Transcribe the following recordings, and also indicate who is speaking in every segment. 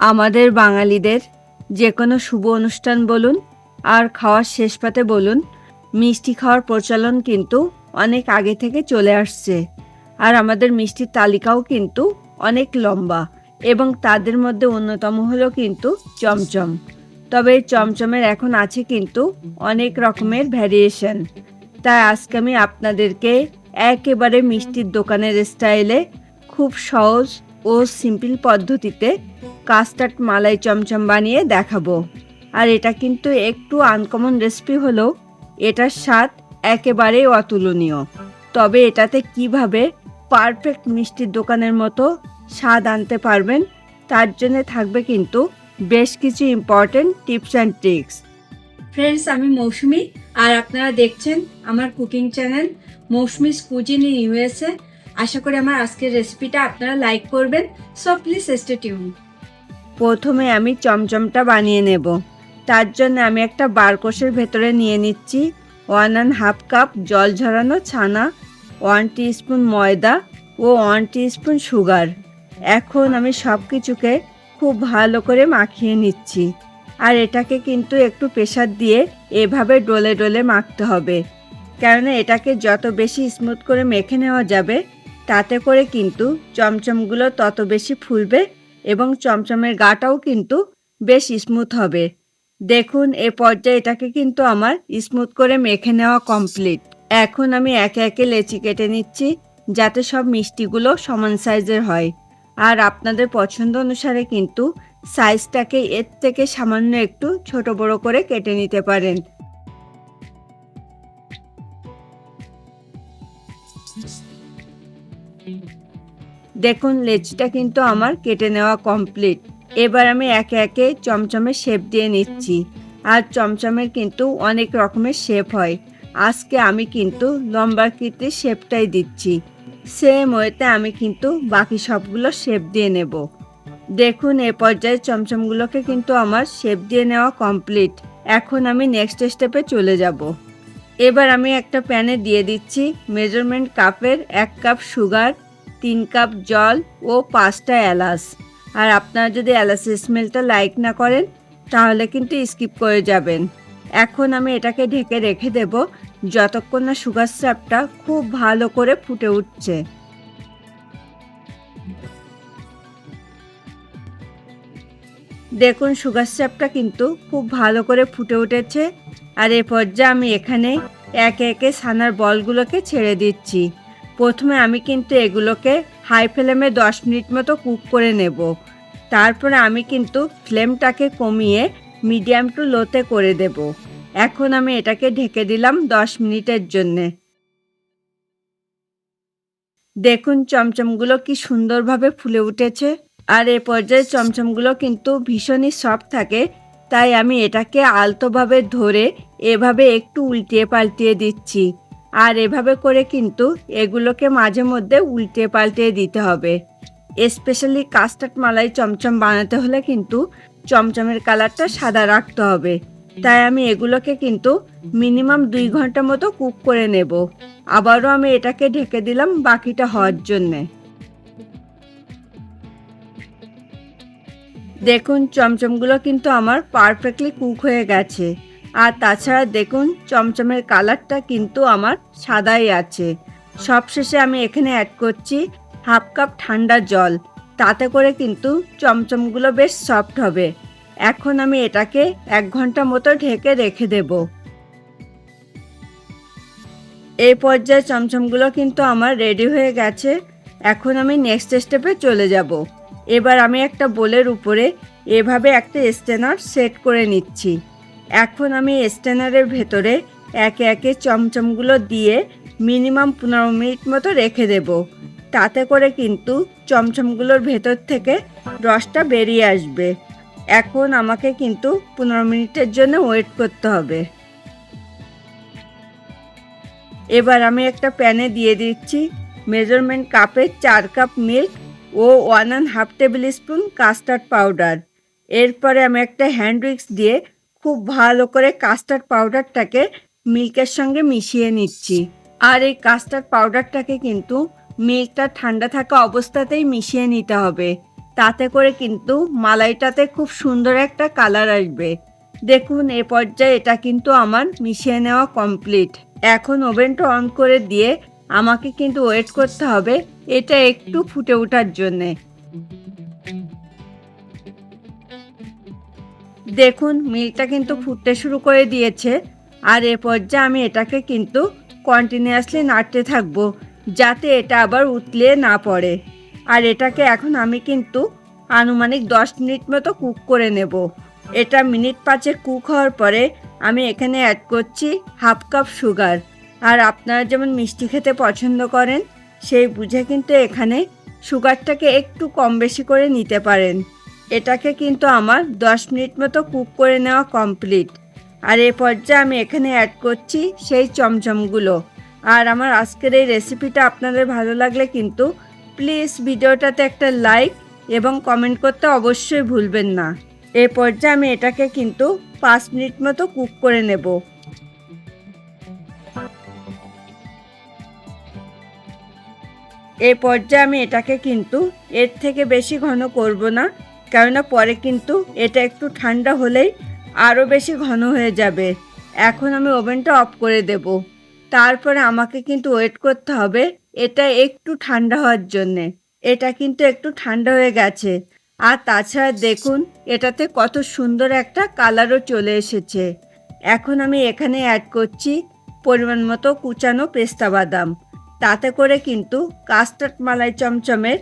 Speaker 1: আমাদের বাঙালিদের যে কোনো শুভ অনুষ্ঠান বলুন আর খাওয়ার শেষ পাতে বলুন, মিষ্টি খাওয়ার প্রচলন কিন্তু অনেক আগে থেকে চলে আসছে। আর আমাদের মিষ্টির তালিকাও কিন্তু অনেক লম্বা এবং তাদের মধ্যে অন্যতম হলো কিন্তু চমচম। তবে চমচমের এখন আছে কিন্তু অনেক রকমের ভ্যারিয়েশন তাই আজকে আমি আপনাদেরকে একেবারে মিষ্টির দোকানের স্টাইলে খুব সহজ ও সিম্পল পদ্ধতিতে কাস্টার্ড মালাই চমচম বানিয়ে দেখাবো। আর এটা কিন্তু একটু আনকমন রেসিপি হলেও এটার স্বাদ একেবারেই অতুলনীয়। তবে এটাতে কীভাবে পারফেক্ট মিষ্টির দোকানের মতো স্বাদ আনতে পারবেন, তার জন্য থাকবে কিন্তু বেশ কিছু important tips and tricks friends আমি মৌসুমি, আর আপনারা দেখছেন আমার cooking channel Moushumi's cuisine in USA আশা করি আমার আজকের রেসিপিটা আপনারা লাইক করবেন সো প্লিজ টিউন প্রথমে আমি চমচমটা বানিয়ে নেব। তার জন্য আমি একটা বারকোষের ভেতরে নিয়ে নিচ্ছি ওয়ান অ্যান্ড হাফ কাপ জল ঝরানো ছানা ওয়ান স্পুন ময়দা ও ওয়ান স্পুন সুগার এখন আমি সব কিছুকে খুব ভালো করে মাখিয়ে নিচ্ছি। আর এটাকে কিন্তু একটু প্রেশার দিয়ে এভাবে ডলে ডলে মাখতে হবে। কেননা এটাকে যত বেশি স্মুথ করে মেখে নেওয়া যাবে তাতে করে কিন্তু চমচমগুলো তত বেশি ফুলবে এবং চমচমের গাটাও কিন্তু বেশ স্মুথ হবে। দেখুন, এ পর্যায়ে এটাকে কিন্তু আমার স্মুথ করে মেখে নেওয়া কমপ্লিট। এখন আমি একে একে লেচি কেটে নিচ্ছি, যাতে সব মিষ্টিগুলো সমান সাইজের হয়। আর আপনাদের পছন্দ অনুসারে কিন্তু সাইজটাকে এর থেকে সামান্য একটু ছোট বড় করে কেটে নিতে পারেন। দেখুন, লেচিটা কিন্তু আমার কেটে নেওয়া কমপ্লিট এবার আমি একে একে চমচমের শেপ দিয়ে নিচ্ছি। আর চমচমের কিন্তু অনেক রকমের শেপ হয়। আজকে আমি কিন্তু লম্বা লম্বাকৃতির শেপটাই দিচ্ছি। সেম ওয়েতে আমি কিন্তু বাকি সবগুলো শেপ দিয়ে নেব। দেখুন, এ পর্যায়ে চমচমগুলোকে কিন্তু আমার শেপ দিয়ে নেওয়া কমপ্লিট এখন আমি নেক্সট স্টেপে চলে যাব। এবার আমি একটা প্যানে দিয়ে দিচ্ছি মেজারমেন্ট কাপের এক কাপ সুগার তিন কাপ জল ও পাঁচটা এলাচ। আর আপনারা যদি এলাচের স্মেলটা লাইক না করেন, তাহলে কিন্তু স্কিপ করে যাবেন। এখন আমি এটাকে ঢেকে রেখে দেব, যতক্ষণ না সুগার স্যাপটা খুব ভালো করে ফুটে উঠছে। দেখুন, সুগার স্যাপটা কিন্তু খুব ভালো করে ফুটে উঠেছে। আর এ পর্যায়ে আমি এখানে একে একে ছানার বলগুলোকে ছেড়ে দিচ্ছি। প্রথমে আমি কিন্তু এগুলোকে হাই ফ্লেমে দশ মিনিট মতো কুক করে নেব। তারপরে আমি কিন্তু ফ্লেমটাকে কমিয়ে মিডিয়াম টু লোতে করে দেব। এখন আমি এটাকে ঢেকে দিলাম দশ মিনিটের জন্যে। দেখুন চমচমগুলো কি সুন্দরভাবে ফুলে উঠেছে। আর এ পর্যায়ে চমচমগুলো কিন্তু ভীষণই সফট থাকে। তাই আমি এটাকে আলতোভাবে ধরে এভাবে একটু উল্টিয়ে পাল্টিয়ে দিচ্ছি। আর এভাবে করে কিন্তু এগুলোকে মাঝে মধ্যে উল্টে পাল্টে দিতে হবে। স্পেশালি কাস্টার্ড মালাই চমচম বানাতে হলে কিন্তু চমচমের কালারটা সাদা রাখতে হবে। তাই আমি এগুলোকে কিন্তু মিনিমাম দুই ঘণ্টা মতো কুক করে নেব। আবারও আমি এটাকে ঢেকে দিলাম বাকিটা হওয়ার জন্যে। দেখুন, চমচমগুলো কিন্তু আমার পারফেক্টলি কুক হয়ে গেছে। আর তাছাড়া দেখুন, চমচমের কালারটা কিন্তু আমার সাদাই আছে। সবশেষে আমি এখানে অ্যাড করছি হাফ কাপ ঠান্ডা জল। তাতে করে কিন্তু চমচমগুলো বেশ সফট হবে। এখন আমি এটাকে এক ঘণ্টা মতো ঢেকে রেখে দেব। এই পর্যায়ে চমচমগুলো কিন্তু আমার রেডি হয়ে গেছে। এখন আমি নেক্সট স্টেপে চলে যাব। এবার আমি একটা বোলের উপরে এভাবে একটা স্টেনার সেট করে নিচ্ছি। এখন আমি স্টেনারের ভেতরে একে একে চমচমগুলো দিয়ে মিনিমাম পনেরো মিনিট মতো রেখে দেব। তাতে করে কিন্তু চমচমগুলোর ভেতর থেকে রসটা বেরিয়ে আসবে। এখন আমাকে কিন্তু পনেরো মিনিটের জন্য ওয়েট করতে হবে। এবার আমি একটা প্যানে দিয়ে দিচ্ছি মেজারমেন্ট কাপের চার cup milk O one and half tablespoon custard powder. এরপরে আমি একটা হ্যান্ড উইক্স দিয়ে খুব ভালো করে কাস্টার্ড পাউডারটাকে মিল্কের সঙ্গে মিশিয়ে নিচ্ছি। আর এই কাস্টার্ড পাউডারটাকে কিন্তু মিল্কটা ঠান্ডা থাকা অবস্থাতেই মিশিয়ে নিতে হবে। তাতে করে কিন্তু মালাইটাতে খুব সুন্দর একটা কালার আসবে। দেখুন, এ পর্যায়ে এটা কিন্তু আমার মিশিয়ে নেওয়া কমপ্লিট এখন ওভেনটা অন করে দিয়ে আমাকে কিন্তু ওয়েট করতে হবে। এটা একটু ফুটে ওঠার জন্যে। দেখুন মিল্কটা কিন্তু ফুটতে শুরু করে দিয়েছে। আর এ পর্যায়ে আমি এটাকে কিন্তু কন্টিনিউয়াসলি নাড়তে থাকব, যাতে এটা আবার উতলিয়ে না পড়ে। আর এটাকে এখন আমি কিন্তু আনুমানিক দশ মিনিট মতো কুক করে নেব। এটা মিনিট পাঁচে কুক হওয়ার পরে আমি এখানে অ্যাড করছি হাফ কাপ সুগার। আর আপনারা যেমন মিষ্টি খেতে পছন্দ করেন, সেই বুঝে কিন্তু এখানে সুগারটাকে একটু কম বেশি করে নিতে পারেন। এটাকে কিন্তু আমার দশ মিনিট মতো কুক করে নেওয়া কমপ্লিট আর এই পর্যায়ে আমি এখানে অ্যাড করছি সেই চমচমগুলো। আর আমার আজকের এই রেসিপিটা আপনাদের ভালো লাগলে কিন্তু প্লিজ ভিডিওটাতে একটা লাইক এবং কমেন্ট করতে অবশ্যই ভুলবেন না। এ পর্যায়ে আমি এটাকে কিন্তু পাঁচ মিনিট মতো কুক করে নেব। এ পর্যায়ে আমি এটাকে কিন্তু এর থেকে বেশি ঘন করব না। কেননা পরে কিন্তু এটা একটু ঠান্ডা হলেই আরও বেশি ঘন হয়ে যাবে। এখন আমি ওভেনটা অফ করে দেব। তারপরে আমাকে কিন্তু ওয়েট করতে হবে। এটা একটু ঠান্ডা হওয়ার জন্যে। এটা কিন্তু একটু ঠান্ডা হয়ে গেছে। আর তাছাড়া দেখুন, এটাতে কত সুন্দর একটা কালারও চলে এসেছে। এখন আমি এখানে অ্যাড করছি পরিমাণ মতো কুচানো পেস্তা বাদাম। তাতে করে কিন্তু কাস্টার্ড মালাই চমচমের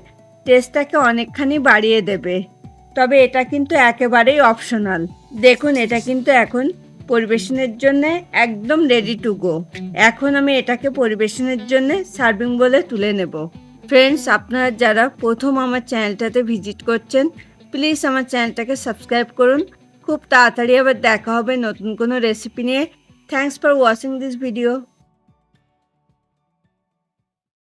Speaker 1: টেস্টটাকে অনেকখানি বাড়িয়ে দেবে। তবে এটা কিন্তু একেবারেই অপশনাল দেখুন, এটা কিন্তু এখন পরিবেশনের জন্য একদম রেডি টু গো এখন আমি এটাকে পরিবেশনের জন্য সার্ভিং বলে তুলে নেব। ফ্রেন্ডস আপনারা যারা প্রথম আমার চ্যানেলটাতে ভিজিট করছেন প্লিজ আমার চ্যানেলটাকে সাবস্ক্রাইব করুন। খুব তাড়াতাড়ি আবার দেখা হবে নতুন কোনো রেসিপি নিয়ে। Thanks for watching this video